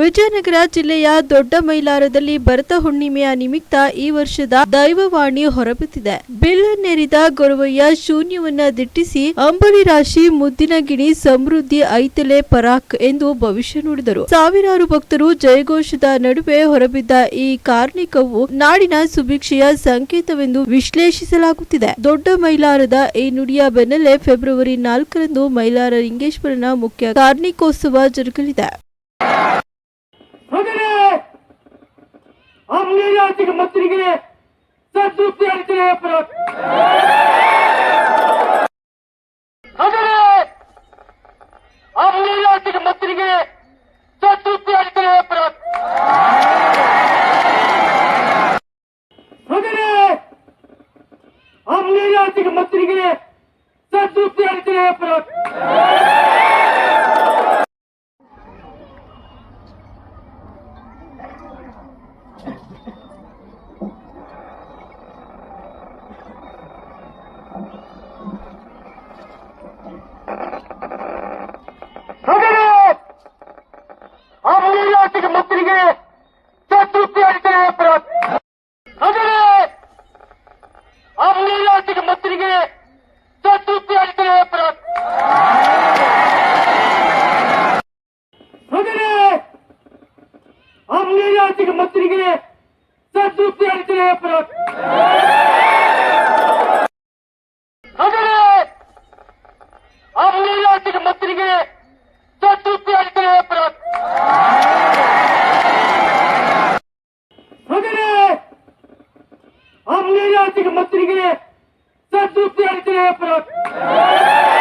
ವಿಜಯನಗರ ಜಿಲ್ಲೆಯ ದೊಡ್ಡ ಮೈಲಾರದಲ್ಲಿ ಭರತ ಹುಣ್ಣಿಮೆಯ ನಿಮಿತ್ತ ಈ ವರ್ಷದ ದೈವವಾಣಿ ಹೊರಬಿತ್ತಿದೆ ಬಿಲ್ಲನ್ನೇರಿದ ಗೊರವಯ್ಯ ಶೂನ್ಯವನ್ನ ದಿಟ್ಟಿಸಿ ಅಂಬರಿ ರಾಶಿ ಮುದ್ದಿನ ಗಿಣಿ ಸಮೃದ್ಧಿ ಐತಲೆ ಪರಾಕ್ ಎಂದು ಭವಿಷ್ಯ ನುಡಿದರು ಸಾವಿರಾರು ಭಕ್ತರು ಜಯಘೋಷದ ನಡುವೆ ಹೊರಬಿದ್ದ ಈ ಕಾರ್ಣಿಕವು ನಾಡಿನ ಸುಭಿಕ್ಷೆಯ ಸಂಕೇತವೆಂದು ವಿಶ್ಲೇಷಿಸಲಾಗುತ್ತಿದೆ ದೊಡ್ಡ ಮೈಲಾರದ ಈ ನುಡಿಯ ಬೆನ್ನಲ್ಲೇ ಫೆಬ್ರವರಿ ನಾಲ್ಕರಂದು ಮೈಲಾರ ಲಿಂಗೇಶ್ವರನ ಮುಖ್ಯ ಕಾರ್ಣಿಕೋತ್ಸವ ಜರುಗಲಿದೆ ಆಂಗ್ಲೇಯ ಮಂತ್ರಿಗೆ ಸಂತೃಪ್ತಿ ಅರಿತಿದೆ ಆದರೆ ಆಂಗ್ಲೇಯ ಮಂತ್ರಿಗೆ ಸಂತೃಪ್ತಿ ಅರಿತಿದೆ ಆದರೆ ಆಂಗ್ಲೇಯ ಮಂತ್ರಿಗೆ ಸಂತೃಪ್ತಿ ಅರಿತಿದೆ அளிக்கிறேன் ஆட்சிக்கு மத்திரிகளே சார் தூக்கி அடித்திலே அப்புறம் அவங்களே ஆட்சிக்கு மத்திரிகளே ಜಾತಿಗೆ ಮಂತ್ರಿಗೆ ಸದ್ದುತ್ತಿ ಅಳಿತಲೇ